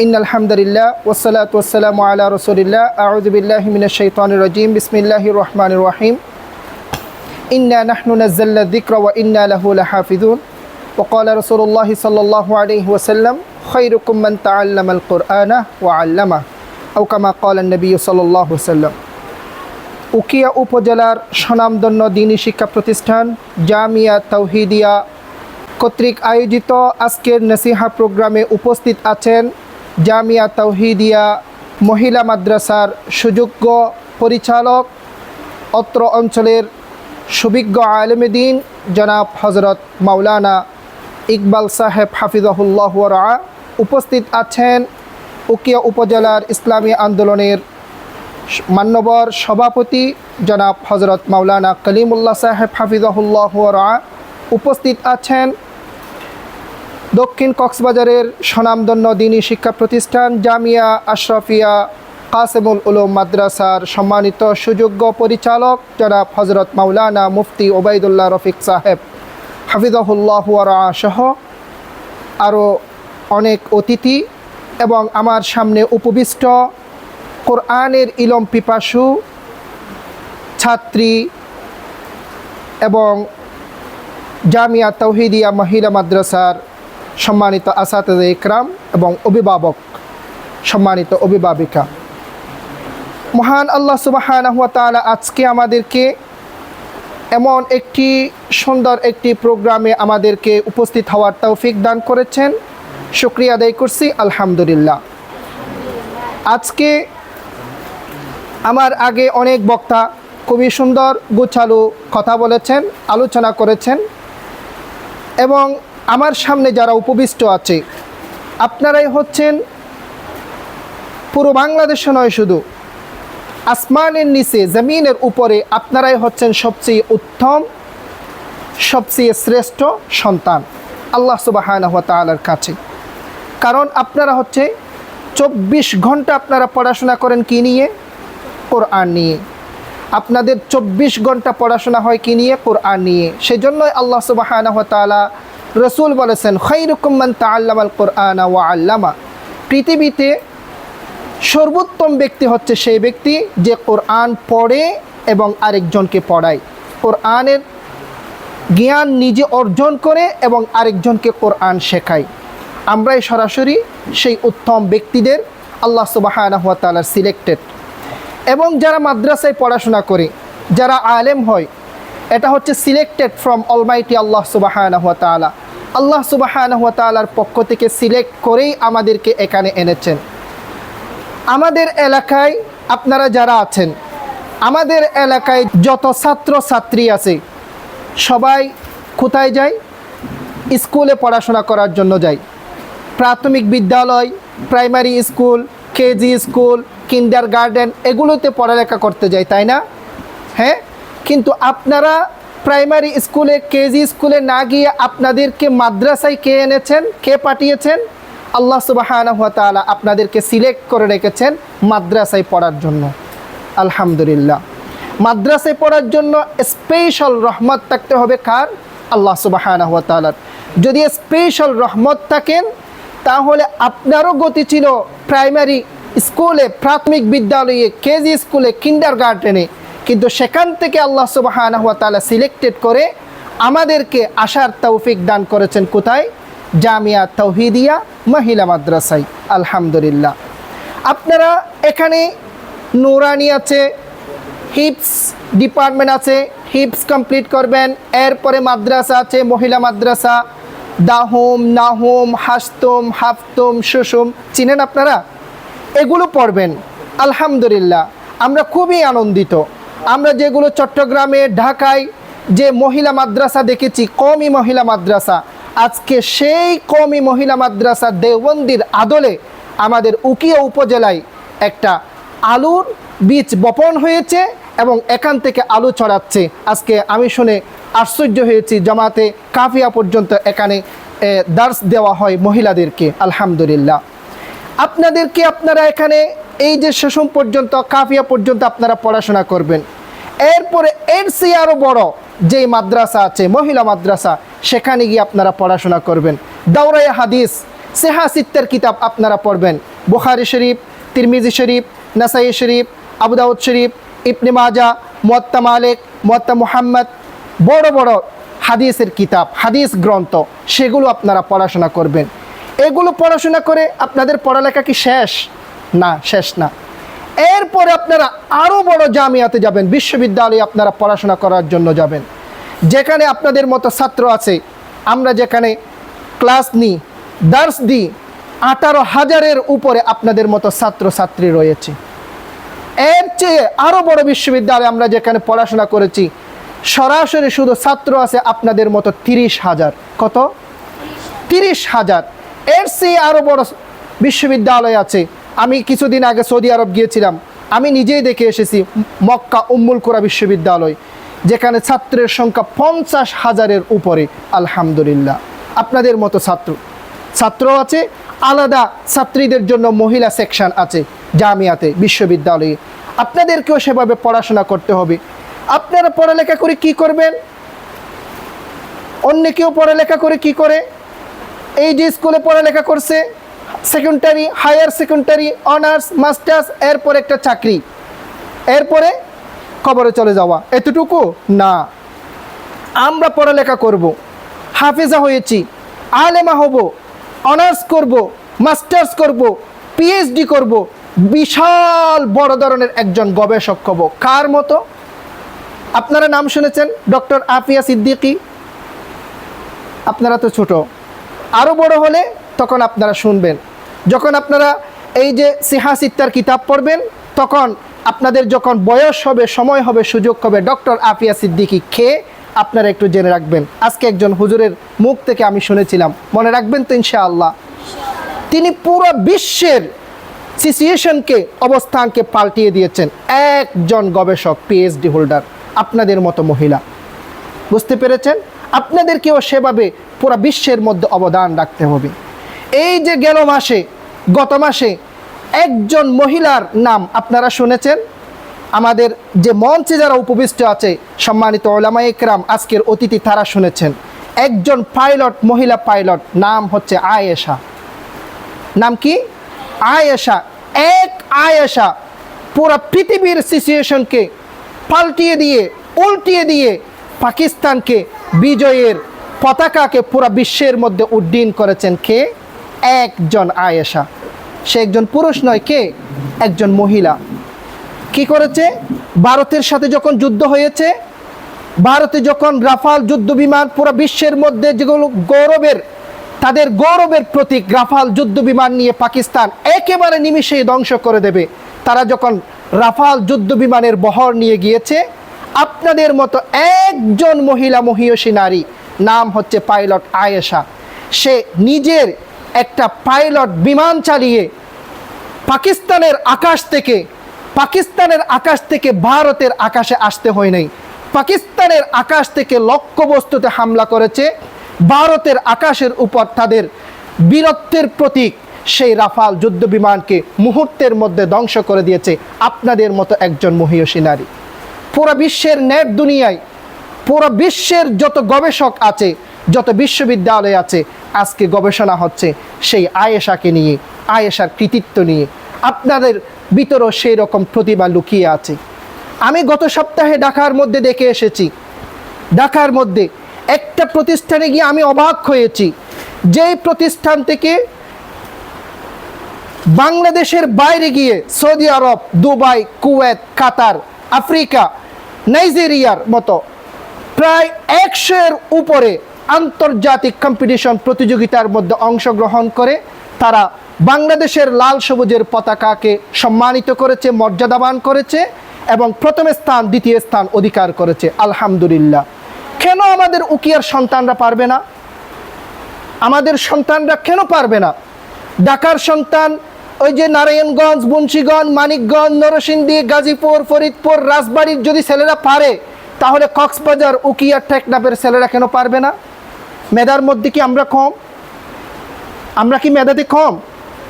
إن الحمد لله والصلاة والسلام على رسول الله أعوذ بالله من الشيطان الرجيم بسم الله الرحمن الرحيم إنا نحن نزلنا الذكر وإنا له لحافظون وقال رسول الله صلى الله عليه وسلم خيركم من تعلم القرآن وعلمه أو كما قال النبي صلى الله عليه وسلم উকিয়া উপজেলার স্বনামধন্য দিনী শিক্ষা প্রতিষ্ঠান জামিয়া তৌহিদিয়া কর্তৃক আয়োজিত আজকের নসিহা প্রোগ্রামে উপস্থিত আছেন জামিয়া তৌহিদিয়া মহিলা মাদ্রাসার সুযোগ্য পরিচালক, অত্র অঞ্চলের সুবিজ্ঞ আলমেদিন জনাব হজরত মাওলানা ইকবাল সাহেব হাফিজাহুল্লাহ রা উপস্থিত আছেন উকিয়া উপজেলার ইসলামী আন্দোলনের মান্যবর সভাপতি জনাব হজরত মাওলানা কলিমুল্লাহ সাহেব হাফিজাহুল্লাহ রা উপস্থিত আছেন দক্ষিণ কক্সবাজারের স্বনামধন্য দিনী শিক্ষা প্রতিষ্ঠান জামিয়া আশরাফিয়া কাসেমুল উলুম মাদ্রাসার সম্মানিত সুযোগ্য পরিচালক জনাব হজরত মাওলানা মুফতি ওবায়দুল্লাহ রফিক সাহেব। হাফিজাহুল্লাহ সহ আরও অনেক অতিথি এবং আমার সামনে উপবিষ্ট কোরআনের ইলম পিপাসু ছাত্রী এবং জামিয়া তৌহিদিয়া মহিলা মাদ্রাসার সম্মানিত আসাদ ইকরাম এবং অভিভাবক, সম্মানিত অভিভাবিকা। মহান আল্লাহ সুবাহানহুয়া তালা আজকে আমাদেরকে এমন একটি সুন্দর একটি প্রোগ্রামে আমাদেরকে উপস্থিত হওয়ার তৌফিক দান করেছেন। শুক্রিয়া আদায় করছি, আলহামদুলিল্লাহ। আজকে আমার আগে অনেক বক্তা খুবই সুন্দর, গুছালু কথা বলেছেন, আলোচনা করেছেন এবং আমার সামনে যারা উপবিষ্ট আছে, আপনারাই হচ্ছেন পুরো বাংলাদেশে নয় শুধু, আসমানের নিচে, জমিনের উপরে আপনারাই হচ্ছেন সবচেয়ে উত্তম, সবচেয়ে শ্রেষ্ঠ সন্তান আল্লাহ সুবাহ তালার কাছে। কারণ আপনারা হচ্ছে চব্বিশ ঘণ্টা আপনারা পড়াশোনা করেন কি নিয়ে? কোরআন নিয়ে। আপনাদের চব্বিশ ঘণ্টা পড়াশোনা হয় কি নিয়ে? কোরআন নিয়ে। সেজন্যই আল্লাহ সুবাহ রসুল বলেছেন খৈরুকুম্মান তাল্লামাল কোরআন ওয়া আল্লামা। পৃথিবীতে সর্বোত্তম ব্যক্তি হচ্ছে সেই ব্যক্তি যে কোরআন পড়ে এবং আরেকজনকে পড়ায়। কোরআনের জ্ঞান নিজে অর্জন করে এবং আরেকজনকে কোরআন শেখায়। আমরাই সরাসরি সেই উত্তম ব্যক্তিদের আল্লাহ সুবাহ তালার সিলেক্টেড। এবং যারা মাদ্রাসায় পড়াশোনা করে, যারা আলেম হয়, এটা হচ্ছে সিলেক্টেড ফ্রম অলমাইটি আল্লাহ সুবাহ তালা আল্লাহ সুবাহ তালার পক্ষ থেকে সিলেক্ট করেই আমাদেরকে এখানে এনেছেন। আমাদের এলাকায় আপনারা যারা আছেন, আমাদের এলাকায় যত ছাত্র ছাত্রী আছে, সবাই কোথায় যায়? স্কুলে পড়াশোনা করার জন্য যায়। প্রাথমিক বিদ্যালয়, primary school, KG school kindergarten এগুলোতে পড়ালেখা করতে যায়, তাই না? হ্যাঁ? কিন্তু আপনারা প্রাইমারি স্কুলে, কেজি স্কুলে না গিয়ে আপনাদেরকে মাদ্রাসায় কে এনেছেন, কে পাঠিয়েছেন? আল্লাহ সুবাহ আপনাদেরকে সিলেক্ট করে রেখেছেন মাদ্রাসায় পড়ার জন্য। আলহামদুলিল্লাহ। মাদ্রাসায় পড়ার জন্য স্পেশাল রহমত থাকতে হবে কার? আল্লাহ সুবাহ যদি স্পেশাল রহমত থাকেন, তাহলে আপনারও গতি ছিল প্রাইমারি স্কুলে, প্রাথমিক বিদ্যালয়ে, কেজি স্কুলে কিন্ডার গার্ডেনে কিন্তু সেখান থেকে আল্লাহ সুবাহ সিলেক্টেড করে আমাদেরকে আসার তৌফিক দান করেছেন কোথায়? জামিয়া তৌহিদিয়া মহিলা মাদ্রাসাই আলহামদুলিল্লাহ। আপনারা এখানে নুরানি আছে, হিপস ডিপার্টমেন্ট আছে, হিপস কমপ্লিট করবেন, এরপরে মাদ্রাসা আছে, মহিলা মাদ্রাসা, দাহুম, নাহুম, হাস্তুম, হাফতুম, সুসুম, চিনেন আপনারা? এগুলো পড়বেন। আলহামদুলিল্লাহ। আমরা খুবই আনন্দিত। আমরা যেগুলো চট্টগ্রামে, ঢাকায় যে মহিলা মাদ্রাসা দেখেছি কমই মহিলা মাদ্রাসা, আজকে সেই কমই মহিলা মাদ্রাসা দেওবন্দির আদলে আমাদের উকিয়া উপজেলায় একটা আলুর বীজ বপন হয়েছে এবং এখান থেকে আলু ছড়াচ্ছে। আজকে আমি শুনে আশ্চর্য হয়েছি, জামাতে কাফিয়া পর্যন্ত এখানে দার্স দেওয়া হয় মহিলাদেরকে, আলহামদুলিল্লাহ। আপনাদেরকে আপনারা এখানে, এই যে শেষম পর্যন্ত, কাফিয়া পর্যন্ত আপনারা পড়াশোনা করবেন। এরপরে এর সে আরও বড়, যেই মাদ্রাসা আছে, মহিলা মাদ্রাসা, সেখানে গিয়ে আপনারা পড়াশোনা করবেন। দাউরাই হাদিস, সেহা সিত্তের কিতাব আপনারা পড়বেন। বুখারি শরীফ, তিরমিজি শরীফ, নাসাই শরীফ আবুদাউদ শরীফ, ইবনে মাজা মোয়াত্তা মালিক, মোয়াত্তা মুহাম্মদ, বড় বড় হাদিসের কিতাব, হাদিস গ্রন্থ, সেগুলো আপনারা পড়াশোনা করবেন। এগুলো পড়াশোনা করে আপনাদের পড়ালেখা কি শেষ? না শেষ না। এরপরে আপনারা আরও বড় জামিয়াতে যাবেন, বিশ্ববিদ্যালয়ে আপনারা পড়াশোনা করার জন্য যাবেন। যেখানে আপনাদের মতো ছাত্র আছে, আমরা যেখানে ক্লাস নিই, দার্স দিই, আঠারো হাজারের উপরে আপনাদের মতো ছাত্র ছাত্রী রয়েছে। এর চেয়ে আরও বড় বিশ্ববিদ্যালয়ে আমরা যেখানে পড়াশোনা করেছি, সরাসরি শুধু ছাত্র আছে আপনাদের মতো তিরিশ হাজার। কত? তিরিশ হাজার। এর চেয়ে আরও বড় বিশ্ববিদ্যালয় আছে আমি কিছুদিন আগে সৌদি আরব গিয়েছিলাম। আমি নিজেই দেখে এসেছি মক্কা উম্মুল কোরা বিশ্ববিদ্যালয়, যেখানে ছাত্রের সংখ্যা পঞ্চাশ হাজারের উপরে, আলহামদুলিল্লাহ। আপনাদের মতো ছাত্র। ছাত্র আছে, আলাদা ছাত্রীদের জন্য মহিলা সেকশন আছে, জামিয়াতে, বিশ্ববিদ্যালয়ে। আপনাদেরকেও সেভাবে পড়াশোনা করতে হবে। আপনারা পড়ালেখা করে কি করবেন? অন্য কেউ পড়ালেখা করে কি করে? এই যে স্কুলে পড়ালেখা করছে secondary higher secondary honours masters এরপর একটা চাকরি। এরপরে খবরে চলে যাওয়া। এতটুকু? না। আমরা পড়ালেখা করব, হাফেজা হয়েছি, আলেমা হব অনার্স করব মাস্টার্স করব পিএইচডি করব, বিশাল বড় ধরনের একজন গবেষক হব। কার মতো? আপনারা নাম শুনেছেন, ডক্টর আফিয়া সিদ্দিকী? আপনারা তো ছোট। আরও বড় হলে তখন আপনারা শুনবেন। যখন আপনারা এই যে সিহাসিত্তার কিতাব পড়বেন, তখন আপনাদের যখন বয়স হবে, সময় হবে, সুযোগ হবে, ডক্টর আফিয়া সিদ্দিকি খেয়ে আপনারা একটু জেনে রাখবেন। আজকে একজন হুজুরের মুখ থেকে আমি শুনেছিলাম। মনে রাখবেন তো ইনশাআল্লাহ। তিনি পুরো বিশ্বের সিচুয়েশনকে, অবস্থানকে পাল্টিয়ে দিয়েছেন। একজন গবেষক পিএইচডি হোল্ডার আপনাদের মতো মহিলা। বুঝতে পেরেছেন? আপনাদেরকেও সেভাবে পুরো বিশ্বের মধ্যে অবদান রাখতে হবে। এই যে গেল মাসে, গত মাসে একজন মহিলার নাম আপনারা শুনেছেন? আমাদের যে মঞ্চে যারা উপবিষ্ট আছে, সম্মানিত ওলামা ইকরাম আজকের অতিথি তারা শুনেছেন। একজন পাইলট, মহিলা পাইলট, নাম হচ্ছে আয়েশা। নাম কি? আয়েশা। এক আয়েশা পুরো পৃথিবীর সিচুয়েশনকে পাল্টিয়ে দিয়ে, উল্টিয়ে দিয়ে পাকিস্তানকে বিজয়ের পতাকাকে পুরো বিশ্বের মধ্যে উড্ডীন করেছেন কে? একজন আয়েশা। সে একজন পুরুষ নয়, কে? একজন মহিলা। কি করেছে? ভারতের সাথে যখন যুদ্ধ হয়েছে, ভারতে যখন রাফাল যুদ্ধ বিমান পুরো বিশ্বের মধ্যে যেগুলো গৌরবের, তাদের গৌরবের প্রতীক রাফাল যুদ্ধ বিমান নিয়ে পাকিস্তান একেবারে নিমিষেই ধ্বংস করে দেবে। তারা যখন রাফাল যুদ্ধ বিমানের বহর নিয়ে গিয়েছে, আপনাদের মতো একজন মহিলা মহিয়সী নারী, নাম হচ্ছে পাইলট আয়েশা। সে নিজের একটা পাইলট বিমান চালিয়ে পাকিস্তানের আকাশ থেকে, পাকিস্তানের আকাশ থেকে ভারতের আকাশে আসতে হয় নাই। পাকিস্তানের আকাশ থেকে লক্ষ্যবস্তুতে হামলা করেছে। ভারতের আকাশের উপর তাদের বীরত্বের প্রতীক সেই রাফাল যুদ্ধ বিমানকে মুহূর্তের মধ্যে ধ্বংস করে দিয়েছে আপনাদের মতো একজন মহিয়সী নারী। পুরো বিশ্বের নেট দুনিয়ায়, পুরো বিশ্বের যত গবেষক আছে যত বিশ্ববিদ্যালয় আছে, আজকে গবেষণা হচ্ছে সেই আয়েশাকে নিয়ে, আয়েশার কৃতিত্ব নিয়ে। আপনাদের ভিতরেও সেই রকম প্রতিভা লুকিয়ে আছে। আমি গত সপ্তাহে ঢাকার মধ্যে দেখে এসেছি। ঢাকার মধ্যে একটা প্রতিষ্ঠানে গিয়ে আমি অবাক হয়েছি। যেই প্রতিষ্ঠান থেকে বাংলাদেশের বাইরে গিয়ে Saudi Arab, Dubai, Kuwait, Qatar, Africa, নাইজেরিয়ার মতো প্রায় একশোর উপরে আন্তর্জাতিক কম্পিটিশন প্রতিযোগিতার মধ্যে অংশগ্রহণ করে, তারা বাংলাদেশের লাল সবুজের পতাকাকে সম্মানিত করেছে, মর্যাদাবান করেছে এবং প্রথম স্থান, দ্বিতীয় স্থান অধিকার করেছে। আলহামদুলিল্লাহ। কেন আমাদের উকিয়ার সন্তানরা পারবে না? আমাদের সন্তানরা কেন পারবে না? ঢাকার সন্তান, ওই যে নারায়ণগঞ্জ, মুন্সীগঞ্জ, মানিকগঞ্জ, নরসিংদী, গাজীপুর, ফরিদপুর, রাজবাড়ির যদি ছেলেরা পারে, তাহলে কক্সবাজার উকিয়া টেকনাফের ছেলেরা কেন পারবে না? মেধার মধ্যে কি আমরা কম? আমরা কি মেধাতে কম?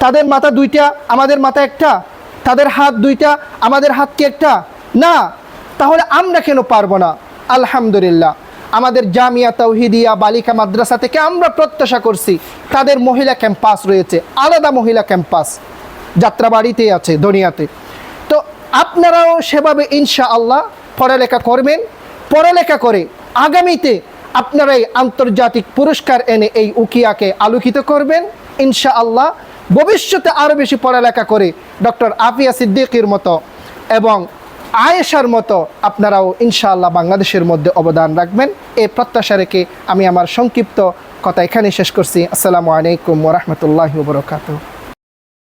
তাদের মাথা দুইটা, আমাদের মাথা একটা? তাদের হাত দুইটা, আমাদের হাত কি একটা? না। তাহলে আমরা কেন পারব না? আলহামদুলিল্লাহ। আমাদের জামিয়া তৌহিদিয়া বালিকা মাদ্রাসা থেকে আমরা প্রত্যাশা করছি, তাদের মহিলা ক্যাম্পাস রয়েছে, আলাদা মহিলা ক্যাম্পাস। যাত্রাবাড়িতে আছে, দুনিয়াতে। তো আপনারাও সেভাবে ইনশা আল্লাহ পড়ালেখা করবেন। পড়ালেখা করে আগামীতে আপনারা এই আন্তর্জাতিক পুরস্কার এনে এই উকিয়াকে আলোকিত করবেন। ইনশা আল্লাহ ভবিষ্যতে আরও বেশি পড়ালেখা করে ডক্টর আফিয়া সিদ্দিকির মতো এবং আয়েশার মতো আপনারাও ইনশাআল্লাহ বাংলাদেশের মধ্যে অবদান রাখবেন। এই প্রত্যাশা রেখে আমি আমার সংক্ষিপ্ত কথা এখানে শেষ করছি। আসসালামু আলাইকুম ওরহমতুল্লাহ বরকাত